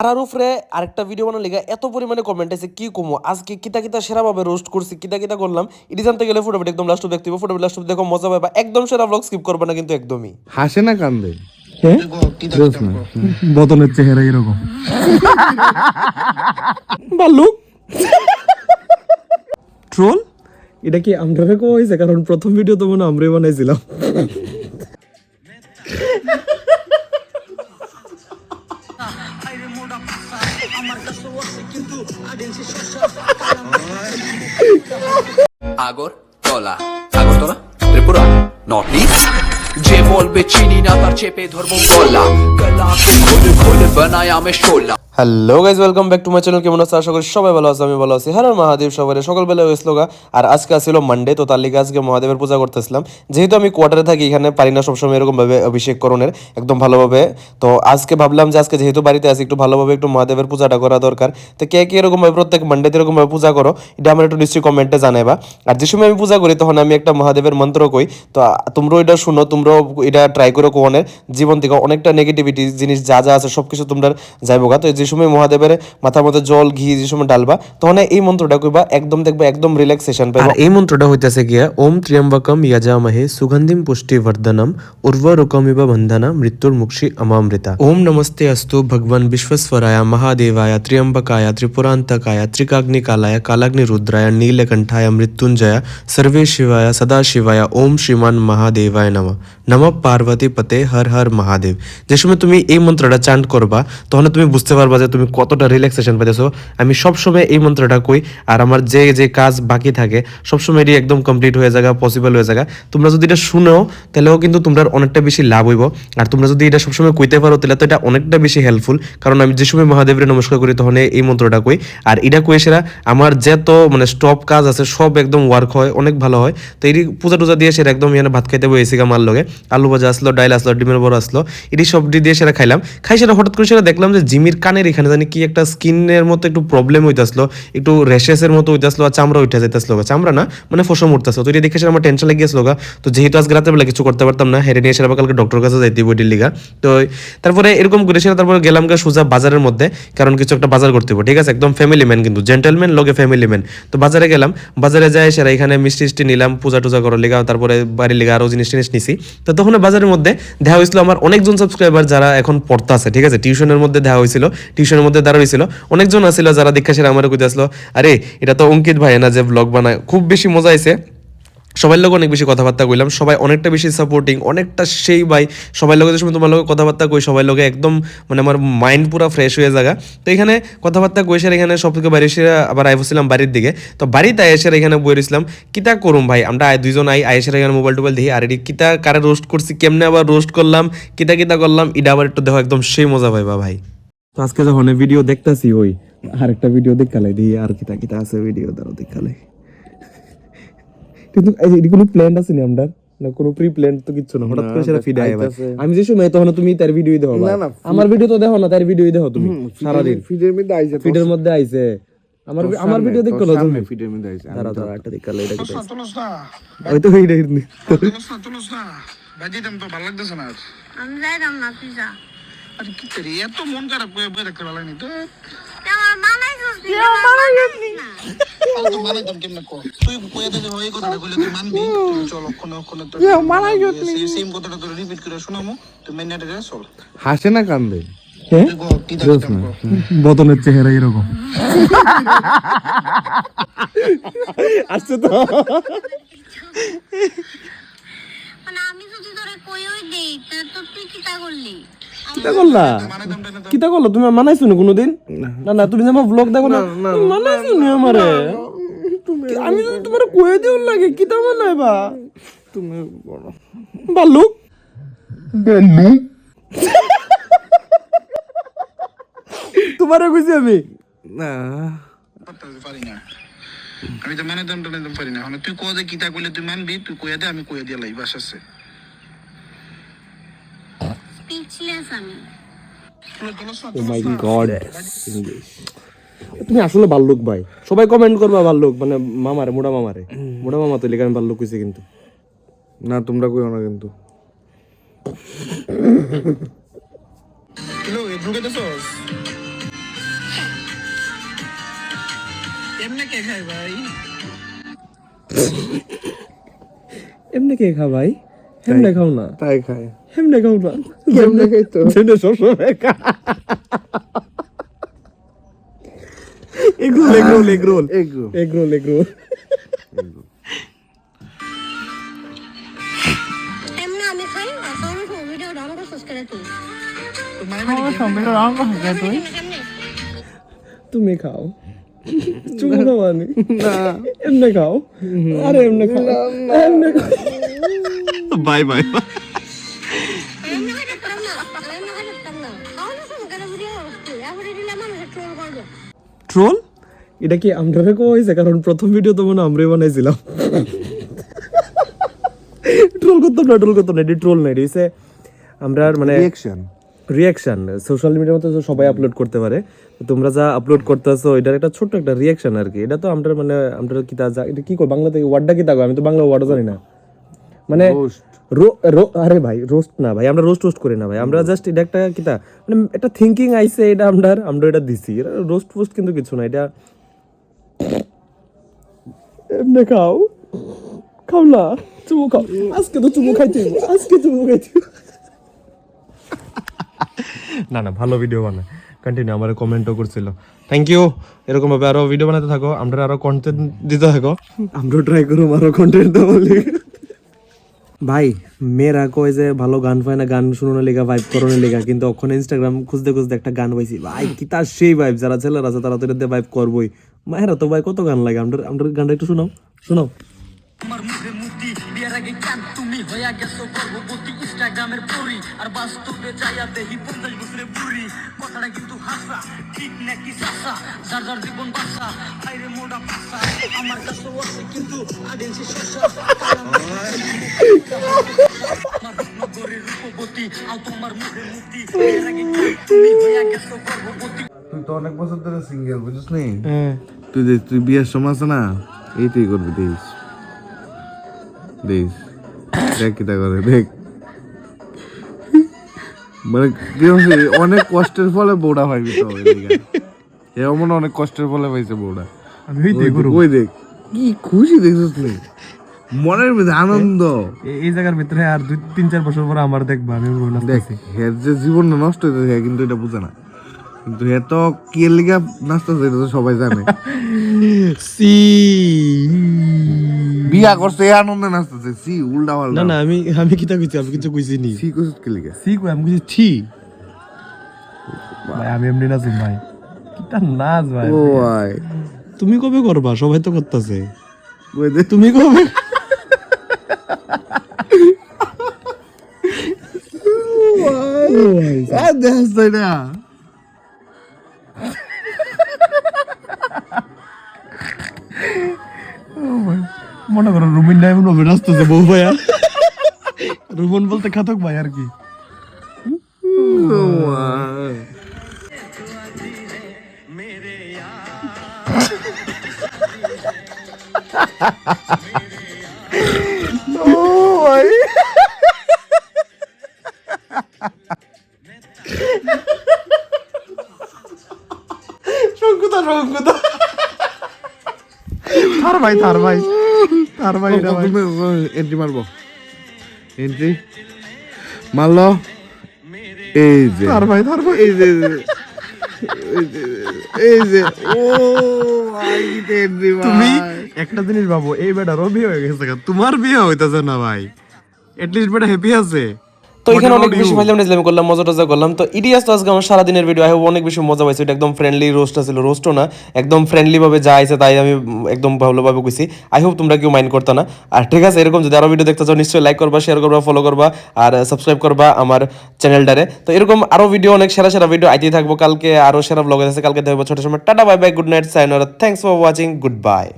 তার উপরে আরেকটা ভিডিও বানার লেগে এত পরিমাণে কমেন্ট আছে কি কমো? আজকে কিতা কিতা সেরা ভাবে রোস্ট করছি কিতা কিতা করলাম। এটি জানতে গেলে ফটোফট একদম লাস্ট দেখতে হবে ফটোফট লাস্ট দেখো মজা পাবা একদম সেরা ব্লগ স্কিপ করবে না কিন্তু একদমই। হাসে না কান্দে? বদলের চেহারা এরকম। ভাল্লুক ট্রোল এটা কি আমরা কো হয়েছে কারণ প্রথম ভিডিও তো মনে হয় আমরাই বানাইছিলাম। আগর তলা ত্রিপুরা? নর্থ ইস্ট যে বলবে চিনি না, তার চেপে ধরবো গলা গলা খোলে বানায় আমি শোলা hello guys welcome back to my channel কেমন আছে? আশা করি সবাই ভালো আছে, আমি ভালো আছি। হ্যাঁ মহাদেব সবাই সকালবেলা হয়েছিল গা আর আজকে আসছিল মানডে তো তার লিগে আজকে মহাদেবের পূজা করতেছিলাম। যেহেতু আমি কোয়ার্টারে থাকি, এখানে পারি না সবসময় এরকম ভাবে অভিষেক করণের, একদম ভালোভাবে। তো আজকে ভাবলাম যে আজকে যেহেতু বাড়িতে আছি, একটু ভালোভাবে একটু মহাদেবের পূজাটা করা দরকার। তো কে কে এরকম ভাবে প্রত্যেক মানডেতে এরকম ভাবে পূজা করো, এটা আমার একটু নিশ্চয়ই কমেন্টে জানাইবা। আর যে সময় আমি পূজা করি, তখন আমি একটা মহাদেবের মন্ত্র কই। তো তোমরাও এটা শুনো, তোমরাও এটা ট্রাই করো কোনের জীবন থেকে অনেকটা নেগেটিভিটি জিনিস যা যা আছে, সবকিছু তোমরা যাইবো গা তো যে সময় মহাদেবের মাথার মধ্যে জল, ঘি যে সময় ডালবা তখন এই মন্ত্রটা কইবা, একদম দেখবা, একদম রিল্যাক্সেশন পাইবা। এই মন্ত্রটা হইতাছে গিয়া, ওম ত্র্যম্বকম ইয়াজামহে সুগন্ধিম পুষ্টি বর্ধনম উর্বরুকমিব বন্ধনা মৃত্যুর মুক্ষি অমামৃতা। ওম নমস্তে অস্তু ভগবান বিশ্বস্বরায়, মহাদেবায়, ত্র্যম্বকায়, ত্রিপুরান্তকায়, ত্রিকাগ্নিকালায়, কালাগ্নিরুদ্রায়, নীলকণ্ঠায়, মৃত্যুঞ্জয়, সর্বে শিবায়, সদাশিবায়, ওম শ্রীমান মহাদেবায় নম। নম পার্বতী পতে হর হর মহাদেব। যে সময় তুমি এই মন্ত্রটা চান্ট করবা তখন তুমি বুঝতে পারবা যে তুমি কতটা রিল্যাক্সেশন পাইতেছো? আমি সবসময় এই মন্ত্রটা কই, আর আমার যে যে কাজ বাকি থাকে সবসময় এটি একদম কমপ্লিট হয়ে যাগা পসিবল হয়ে যাগা তোমরা যদি এটা শুনো তাহলেও কিন্তু তোমরা অনেকটা বেশি লাভ হইব। আর তোমরা যদি এটা সবসময় কইতে পারো, তাহলে তো এটা অনেকটা বেশি হেল্পফুল কারণ আমি যে সময় মহাদেবের নমস্কার করি, তখন এই মন্ত্রটা কই। আর এটা কই সেরা, আমার যত মানে স্টপ কাজ আছে, সব একদম ওয়ার্ক হয়, অনেক ভালো হয়। তো এই পূজা টুজা দিয়ে সেটা একদম এখানে ভাত খাইতে বসেছি আমার লগে। আলু ভাজা আসলো, ডাইল আসলো, ডিমের বড় আসলো এটি সব দিয়ে সেটা খাইলাম। খাই সেটা হঠাৎ করে সেটা দেখলাম যে জিমির কানের এখানে জানি কি একটা স্কিনের মতো একটু প্রবলেম হইতাছিল, একটু র্যাশেসের মতো হইতাছিল আর চামড়া উঠে যাইতাছিল চামড়া না মানে ফসম উঠতেছিল তো এটা দেখে আমার টেনশন লেগেছিল গা। তো যেহেতু আজকে রাত্রেবেলা কিছু করতে পারতাম না হেরে নিয়ে সেটা আবার কালকে ডক্টর কাছে যাইতে বই লিগা তো তারপরে এরকম করে সেটা তারপরে গেলাম গা সোজা বাজারের মধ্যে, কারণ কিছু একটা বাজার করতে হবে ঠিক আছে, একদম ফ্যামিলি ম্যান কিন্তু জেন্টেলম্যান লগে ফ্যামিলি ম্যান তো বাজারে গেলাম, বাজারে যাই সেরা এখানে মিষ্টি টিষ্টি নিলাম, পূজা টুজা করার লিগা, তারপরে বাড়ির লিগা আরও জিনিস টিনিস নিছি। তো তখন বাজারের মধ্যে দেখা হয়েছিল আমার অনেকজন সাবস্ক্রাইবার যারা এখন পড়তে আছে ঠিক আছে টিউশনের মধ্যে দেখা হয়েছিল টিউশনের মধ্যে দাঁড়া হয়েছিল অনেকজন আছিল যারা দীক্ষা সেরা আমার কইতে আসলো, আরে, এটা তো অঙ্কিত ভাই না যে ব্লগ বানায়। খুব বেশি মজা আইছে। সবার লোক অনেক বেশি কথাবার্তা কইলাম। সবাই অনেকটা বেশি সাপোর্টিং অনেকটা সেই ভাই। সবাই লোকের সময় তোমার লোক কথাবার্তা কই, সবাই লোকে একদম মানে আমার মাইন্ড পুরো ফ্রেশ হয়ে জায়গা তো এখানে কথাবার্তা কই সের এখানে সব থেকে বাড়ি এসে আবার আইবছিলাম বাড়ির দিকে। তো বাড়িতে আয়েসের এখানে বই রইছিলাম। কিতা করুম ভাই? আমরা দুইজন আই আয়েসের এখানে মোবাইল টোবাইল দেখি। আর এটি কিতা, কারে রোস্ট করছি? কেমনে আবার রোস্ট করলাম? কিতা কিতা করলাম? এটা আবার একটু দেখো, একদম সেই মজা পাইবা ভাই। তো আজকে যখন ভিডিও দেখতাছি ওই আরেকটা ভিডিও দেখালাই দিই আর কিতা কিতা আছে ভিডিও দ্বারা দেখালাই কিন্তু এই যে এটি কোনো প্ল্যান আছে নি আমরা? না কোনো প্রি প্ল্যান তো কিচ্ছু না হঠাৎ করে সেটা ফিড আয় আমি যে সময় তখন তুমি তার ভিডিও দেখো না, না, আমার ভিডিও তো দেখো না তার ভিডিও দেখো তুমি সারাদিন। ফিডের মধ্যে আইছে ফিডের মধ্যে আইছে। আমার আমার ভিডিও দেখো না তুমি। ফিডের মধ্যে আইছে দাঁড়া দাঁড়া একটা দেখালে এটা কি না ওই তো এইটা তুলস না না বাজি দাম তো ভালো লাগতেছে না আর। আমি যাইতাম না তুই যা। আরে কি করি? এত মন খারাপ করে বয়ে রাখতে ভালো তো। হাসে না কান্দে? হ্যাঁ? কো কি কো বদলের চেহারা এরকম। আসছে তো। মানে আমি যদি তোরে কইই দেই তো তুই কিটা করলি কিতা করলা? কিতা করল? তুমি মানাইছো না কোনোদিন? না না তুমি যে আমার ব্লগ দেখো না মানাইছো না আমারে? আমি যদি তোমার কয়ে দিও লাগে কিতা মানাইবা? তুমি বড় ভাল্লুক তোমারে কইছি আমি? না। পারি না আমি তো মানাইতাম টানাইতাম পারি না মানে তুই কো যে কিতা কইলে তুই মানবি? তুই কয়ে দে আমি কয়ে দিয়ে লাই বাস Oh তুমি আসলে বাল্লুক ভাই। সবাই কমেন্ট করবা বাল্লুক মানে মামারে মোড়া মামারে। মোড়া মামা তো লেখা আমি বাল্লুক কইছে কিন্তু। না তোমরা কইও না কিন্তু। এমনি কে খায় ভাই? এমনে কে খা ভাই? এমনি খাও না। তাই খায় এমনি খাও না। কেমনে খাইতো যেটা সবসময় খা এগরোল এগরোল এগরোল এগো খাই আর তোর ভিডিও ডাউন করছিস করে তুই? তোমার বাড়ি কেমনে? তুমি খাও। চুমু খাওয়ানি এমনি খাও। আরে এমনি খাও। এমনি খাও। বাই বাই ট্রোল এটা কি আমরা হয়েছে কারণ প্রথম ভিডিও তো মনে আমরাই বানাইছিলাম। ট্রোল করতাম না ট্রোল করতাম না এটি ট্রোল না এটি হচ্ছে আমরা মানে রিঅ্যাকশন রিয়াকশন সোশ্যাল মিডিয়ার মধ্যে তো সবাই আপলোড করতে পারে। তোমরা যা আপলোড করতেছো এটার একটা ছোট্ট একটা রিয়াকশন আর কি। এটা তো আমরা মানে আমরা কি তা যা এটা কি কর বাংলা থেকে ওয়ার্ডটা কি থাকো আমি তো বাংলা ওয়ার্ডও জানি না। মানে আরে ভাই রোস্ট না ভাই আমরা রোস্ট টোস্ট করি না ভাই। আমরা জাস্ট এটা একটা কিতা মানে একটা থিঙ্কিং আইছে এটা আমরা আমরা এটা দিছি। এটা রোস্ট ফোস্ট কিন্তু কিছু না এটা এমনি খাও। খাও না চুমু খাও। আজকে তো চুমু খাইতে আজকে চুমু খাইতে না না ভালো ভিডিও বানায়। কন্টিনিউ আমার কমেন্টও করছিল। থ্যাংক ইউ এরকম ভাবে আরও ভিডিও বানাতে থাকো আমরা আরও কন্টেন্ট দিতে থাকো। আমরা ট্রাই করব আরও কন্টেন্ট দেওয়ার ভাই, মেয়েরা কয় যে ভালো গান পায় না, গান শুনোনা লেখা ভাইব করোনা লেখা কিন্তু ওখানে ইনস্টাগ্রাম খুঁজতে খুঁজতে একটা গান পাইছি। ভাই, কি তার সেই ভাইব যারা ছেলেরা আছে, তারা তো এটাতে ভাইব করবোই। মায়েরা তো ভাই কত গান লাগে? আমরা আমরা গানটা একটু শোনাও। শোনাও। তুমি হইয়া গেছো গর্ভবতী ইনস্টাগ্রামের পরি। আর বাস্তবে যাইয়া দেখি পঞ্চাশ বছরে বুড়ি। কথাটা কিন্তু হাসা ঠিক নাকি চাষা যার যার জীবন বাসা হাইরে মোড়া পাশা আমার কাছে আছে কিন্তু আদেন্সি শসা আমার রূপবতী আর তোমার মুখে মুতি বিয়ের তুমি হইয়া গেছো গর্ভবতী তুই তো অনেক বছর ধরে সিঙ্গেল বুঝছিস নি তুই তুই বিয়ের সময় আছে না এইটাই করবি দেখিস। দেখিস। দেখ কিটা করে দেখ। মানে কি অনেক কষ্টের ফলে পাইবি তো এমন অনেক কষ্টের ফলে পাইছে আমি ওই দেখ, ওই দেখ কি খুশি দেখছিস নি মনের মধ্যে আনন্দ। এই জায়গার ভিতরে আর দুই তিন চার বছর পরে আমার দেখবা আমি দেখ হের যে জীবন নষ্ট হইতে থাকে কিন্তু এটা বুঝে না। কিন্তু হে তো কি লিগা নাচতেছে এটা তো সবাই জানে। সি বিয়া করছে আনন্দে নাচতেছে সি উল্টা পাল্টা। না আমি আমি কিতা কইছি আমি কিছু কইছি নি। সি করছিস কি লিগা? সি কই আমি কিছু ছি। ভাই আমি এমনি নাচুম ভাই। নাচ ভাই ও ভাই। তুমি কবে করবা? সবাই তো করতেছে। তুমি কবে না মনে করো রুমিন নাই এমন ভাবে নাচতেছে বউ ভাইয়া। রুমন বলতে খাতক ভাই আর কি। ভাই। শঙ্কুতা শঙ্কুতা থার ভাই থার ভাই। থার ভাই এন্ট্রি মারবো। এন্ট্রি মারলো। এই যে। থার ভাই থার ভাই এই যে এই যে ও ভাই কি এন্ট্রি তুমি একটা জিনিস ভাবো এই বেটারও বিয়ে হয়ে গেছে। তোমার বিয়ে হইতেছে না ভাই? এটলিস্ট বেটা হ্যাপি আছে। তো এখানে অনেক বেশি ফাইলাম নিলাম করলাম মজা টজা করলাম। তো ইডিয়াস তো আজকে আমার সারাদিনের ভিডিও আই অনেক বেশি মজা পাইছে। এটা একদম ফ্রেন্ডলি রোস্ট ছিল রোস্টও না একদম ফ্রেন্ডলি ভাবে যা আইছে তাই আমি একদম ভালোভাবে কইছি। আই হোপ তোমরা কেউ মাইন্ড করতো না। আর ঠিক আছে এরকম যদি আরও ভিডিও দেখতে চাও নিশ্চয়ই লাইক করবা শেয়ার করবা ফলো করবা আর সাবস্ক্রাইব করবা আমার চ্যানেলটারে তো এরকম আরও ভিডিও অনেক সেরা সেরা ভিডিও আইতেই থাকব। কালকে আরও সেরা ব্লগ আছে কালকে দেখব ছোট সময় tata bye bye good night sign thanks for watching good bye